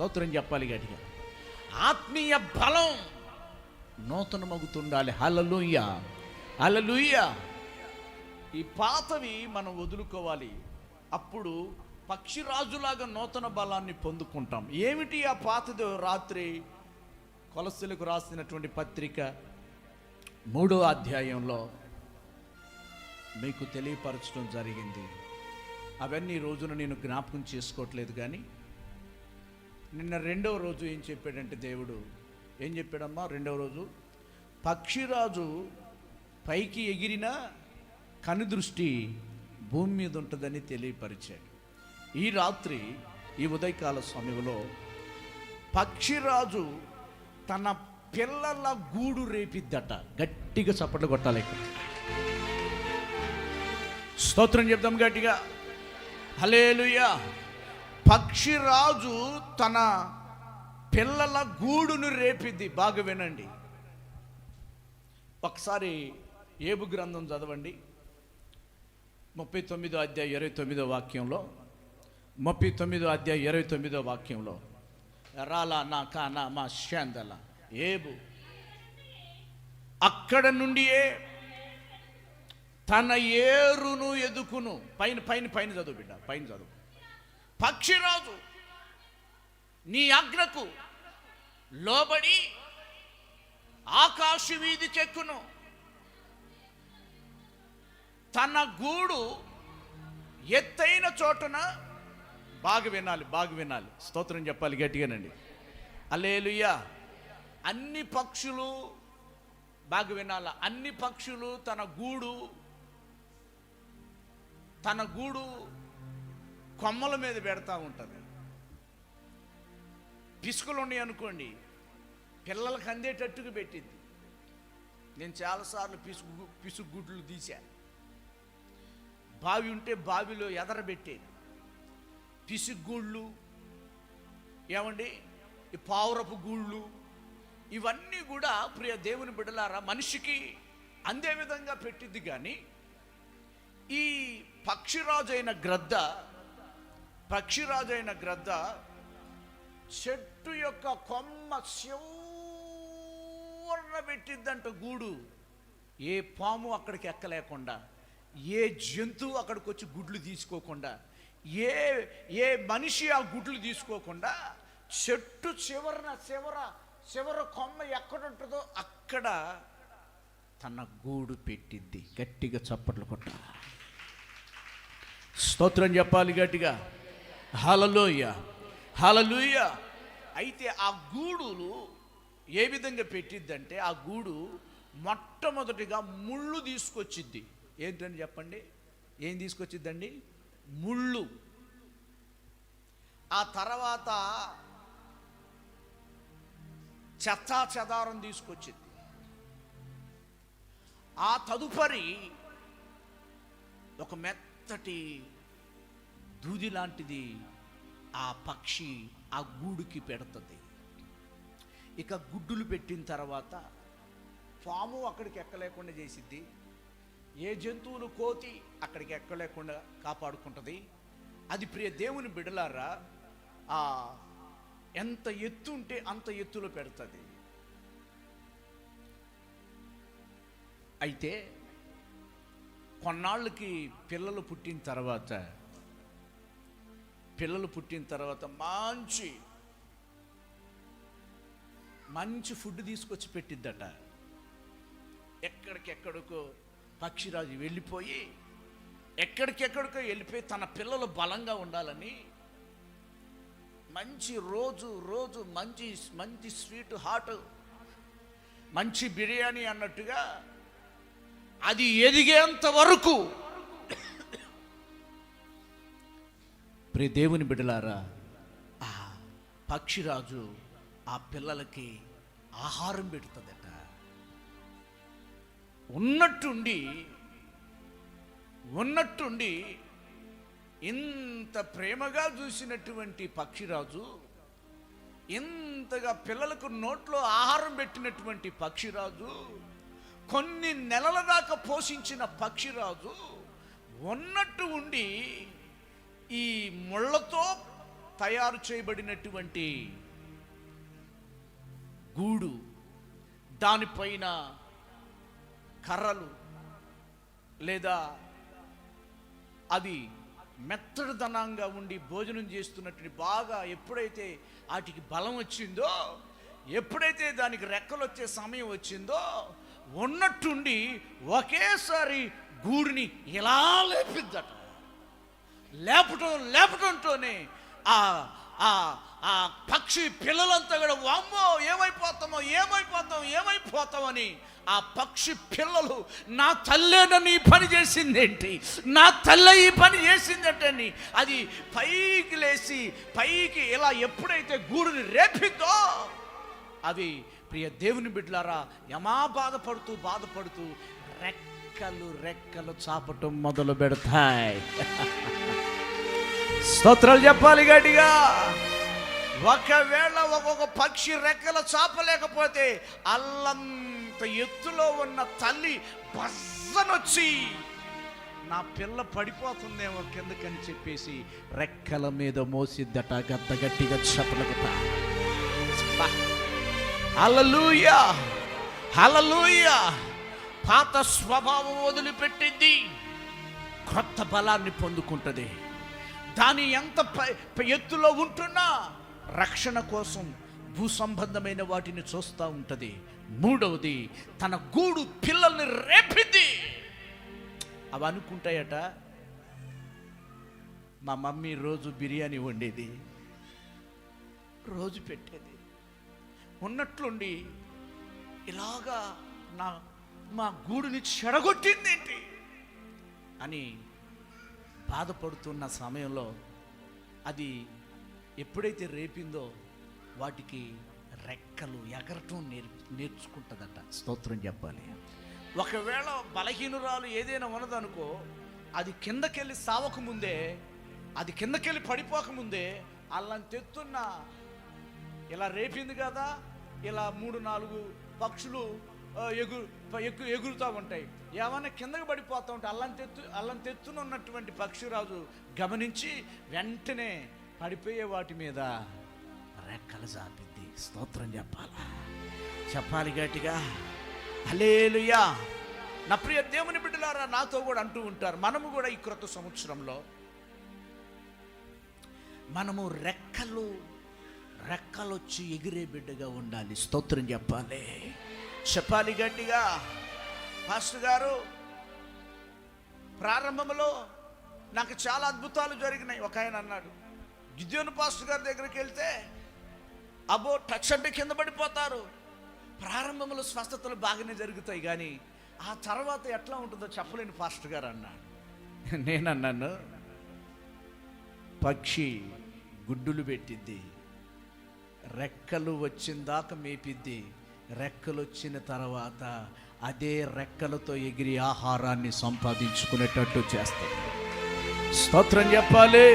స్తోత్రం చెప్పాలి గట్టిగా. ఆత్మీయ బలం నూతన మగుతుండాలి హలలుయ్య హలలుయ్య ఈ పాతవి మనం వదులుకోవాలి. అప్పుడు పక్షిరాజులాగా నూతన బలాన్ని పొందుకుంటాం. ఏమిటి ఆ పాతది రాత్రి? కొలసలకు రాసినటువంటి పత్రిక మూడో అధ్యాయంలో మీకు తెలియపరచడం జరిగింది. అవన్నీ రోజున నేను జ్ఞాపకం చేసుకోవట్లేదు కానీ నిన్న రెండవ రోజు ఏం చెప్పాడంటే దేవుడు? ఏం చెప్పాడమ్మా రెండవ రోజు? పక్షిరాజు పైకి ఎగిరిన కనుదృష్టి భూమి మీద ఉంటుందని తెలియపరిచాడు. ఈ రాత్రి ఈ ఉదయకాల సమయంలో పక్షిరాజు తన పిల్లల గూడు రేపిద్దట. గట్టిగా చప్పట్లు కొట్టాలి స్తోత్రం చెప్దాం గట్టిగా. హలేలుయా పక్షిరాజు తన పిల్లల గూడును రేపిద్ది. బాగా వినండి. ఒకసారి ఏబు గ్రంథం చదవండి. ముప్పై తొమ్మిదో అధ్యాయ ఇరవై తొమ్మిదో వాక్యంలో ముప్పై తొమ్మిదో అధ్యాయ ఇరవై తొమ్మిదో వాక్యంలో రాలా నా కానా మా శాందల. ఏబు అక్కడ నుండియే తన ఏరును ఎదుకును. పైన పైన పైన చదువు బిడ్డ పైన చదువు. పక్షిరాజు నీ ఆజ్ఞకు లోబడి ఆకాశ వీధి చెక్కును. తన గూడు ఎత్తైన చోటున బాగా వినాలి బాగా వినాలి. స్తోత్రం చెప్పాలి గట్టిగానండి. అలేలుయ్యా అన్ని పక్షులు బాగా వినాల. అన్ని పక్షులు తన గూడు తన గూడు కొమ్మల మీద పెడతా ఉంటుంది. పిసుకులు ఉన్నాయి అనుకోండి పిల్లలకు అందేటట్టుగా పెట్టింది నేను చాలాసార్లు పిసుగు పిసుగు గుడ్లు తీశాను బావి ఉంటే బావిలో ఎదరబెట్టేది. పిసుగూళ్ళు ఏమండి? ఈ పావురపు గూళ్ళు ఇవన్నీ కూడా ప్రియ దేవుని బిడలారా మనిషికి అందే విధంగా పెట్టింది కానీ ఈ పక్షిరాజు అయిన గ్రద్ద పక్షిరాజు అయిన గ్రద్ద చెట్టు యొక్క కొమ్మ శివర్ణ పెట్టిద్దంట గూడు. ఏ పాము అక్కడికి ఎక్కలేకుండా ఏ జంతువు అక్కడికి వచ్చి గుడ్లు తీసుకోకుండా ఏ ఏ మనిషి ఆ గుడ్లు తీసుకోకుండా చెట్టు చివరన చివర చివర కొమ్మ ఎక్కడుంటుందో అక్కడ తన గూడు పెట్టిద్ది. గట్టిగా చప్పట్లు కొట్ట స్తోత్రం చెప్పాలి గట్టిగా. హలలోయ. హలలుయ. అయితే ఆ గూడులు ఏ విధంగా పెట్టిద్దంటే ఆ గూడు మొట్టమొదటిగా ముళ్ళు తీసుకొచ్చిద్ది. ఏంటని చెప్పండి? ఏం తీసుకొచ్చిద్దండి? ముళ్ళు. ఆ తర్వాత చెత్తా చెదారం తీసుకొచ్చింది ఆ తదుపరి ఒక మెత్తటి దూది లాంటిది ఆ పక్షి ఆ గూడుకి పెడుతుంది. ఇక గుడ్డులు పెట్టిన తర్వాత పాము అక్కడికి ఎక్కలేకుండా చేసిద్ది. ఏ జంతువులు కోతి అక్కడికి ఎక్కలేకుండా కాపాడుకుంటుంది. అది ప్రియ దేవుని బిడలారా ఆ ఎంత ఎత్తు ఉంటే అంత ఎత్తులో పెడుతుంది. అయితే కొన్నాళ్ళకి పిల్లలు పుట్టిన తర్వాత పిల్లలు పుట్టిన తర్వాత మంచి మంచి ఫుడ్ తీసుకొచ్చి పెట్టిద్దట. ఎక్కడికెక్కడికో పక్షిరాజు వెళ్ళిపోయి ఎక్కడికెక్కడికో వెళ్ళిపోయి తన పిల్లలు బలంగా ఉండాలని మంచి రోజు రోజు మంచి మంచి స్వీట్ హాట్ మంచి బిర్యానీ అన్నట్టుగా అది ఎదిగేంత వరకు ప్రే దేవుని బిడ్డలారా ఆ పక్షిరాజు ఆ పిల్లలకి ఆహారం పెడుతుందట. ఉన్నట్టుండి ఉన్నట్టుండి ఇంత ప్రేమగా చూసినటువంటి పక్షిరాజు ఇంతగా పిల్లలకు నోట్లో ఆహారం పెట్టినటువంటి పక్షిరాజు కొన్ని నెలల దాకా పోషించిన పక్షిరాజు ఉన్నట్టు ఉండి ఈ ముళ్ళతో తయారు చేయబడినటువంటి గూడు దానిపైన కర్రలు లేదా అది మెత్తడిదనంగా ఉండి భోజనం చేస్తున్నట్టు బాగా ఎప్పుడైతే వాటికి బలం వచ్చిందో ఎప్పుడైతే దానికి రెక్కలు వచ్చే సమయం వచ్చిందో ఉన్నట్టుండి ఒకేసారి గూడిని ఇలా లేపిద్దట. లేపటం లేపటంతోనే ఆ ఆ ఆ పక్షి పిల్లలంతా కూడా వామ్మో ఏమైపోతామో ఏమైపోతాం ఏమైపోతామని ఆ పక్షి పిల్లలు నా తల్లేనని ఈ పని చేసిందేంటి? నా తల్ల ఈ పని చేసిందేంటని అది పైకి లేచి పైకి ఇలా ఎప్పుడైతే గూడుని రేపిద్దో అవి ప్రియ దేవుని బిడ్డలారా యమా బాధపడుతూ బాధపడుతూ రెక్కలు రెక్కలు చాపటం మొదలు పెడతాయి. స్తోత్రాలు చెప్పాలి గట్టిగా. ఒకవేళ ఒక్కొక్క పక్షి రెక్కలు చాపలేకపోతే అల్లంత ఎత్తులో ఉన్న తల్లి బస్సనొచ్చి నా పిల్ల పడిపోతుందేమో కిందకని చెప్పేసి రెక్కల మీద మోసిద్దట గద్ద గట్టిగా చెప్పలకుతా హల్లెలూయా. హల్లెలూయా. పాత స్వభావం వదిలిపెట్టింది. కొత్త బలాన్ని పొందుకుంటుంది. దాని ఎంత పై- ఎత్తులో ఉంటున్నా రక్షణ కోసం భూ సంబంధమైన వాటిని చూస్తూ ఉంటుంది. మూడవది తన గూడు పిల్లల్ని రేపింది. అవి అనుకుంటాయట మా మమ్మీ రోజు బిర్యానీ వండేది. రోజు పెట్టేది. ఉన్నట్లుండి ఇలాగా నా మా గూడుని చెడగొట్టిందేంటి? అని బాధపడుతున్న సమయంలో అది ఎప్పుడైతే రేపిందో వాటికి రెక్కలు ఎగరటం నేర్ నేర్చుకుంటుందట. స్తోత్రం చెప్పాలి. ఒకవేళ బలహీనురాలు ఏదైనా ఉన్నదనుకో అది కిందకెళ్ళి సావకముందే అది కిందకెళ్ళి పడిపోకముందే అల్లని తెత్తున్న ఇలా రేపింది కదా ఇలా మూడు నాలుగు పక్షులు ఎగురు ఎక్కువ ఎగు ఎగురుతూ ఉంటాయి. ఏమైనా కిందకి పడిపోతూ ఉంటే అల్లం తెత్తు అల్లం తెత్తున ఉన్నటువంటి పక్షిరాజు గమనించి వెంటనే పడిపోయే వాటి మీద రెక్కలు జాపిద్ది. స్తోత్రం చెప్పాలా? చెప్పాలి గట్టిగా. అలేలుయా నా ప్రియ దేవుని బిడ్డలారా నాతో కూడా అంటూ ఉంటారు మనము కూడా ఈ క్రొత్త సంవత్సరంలో మనము రెక్కలు రెక్కలొచ్చి ఎగిరే బిడ్డగా ఉండాలి. స్తోత్రం చెప్పాలి. చెప్పాలి గట్టిగా. పాస్టర్ గారు ప్రారంభంలో నాకు చాలా అద్భుతాలు జరిగినాయి. ఒక ఆయన అన్నాడు గిద్యోను పాస్టర్ గారి దగ్గరికి వెళ్తే అబ్బో టచ్ అంటే కింద పడిపోతారు. ప్రారంభంలో స్వస్థతలు బాగానే జరుగుతాయి కానీ ఆ తర్వాత ఎట్లా ఉంటుందో చెప్పలేని పాస్టర్ గారు అన్నాడు. నేనన్నాను పక్షి గుడ్డులు పెట్టిద్ది రెక్కలు వచ్చిన దాకా మేపిద్ది రెక్కలు వచ్చిన తర్వాత అదే రెక్కలతో ఎగిరి ఆహారాన్ని సంపాదించుకునేటట్టు చేస్తుంది స్తోత్రం చెప్పాలి.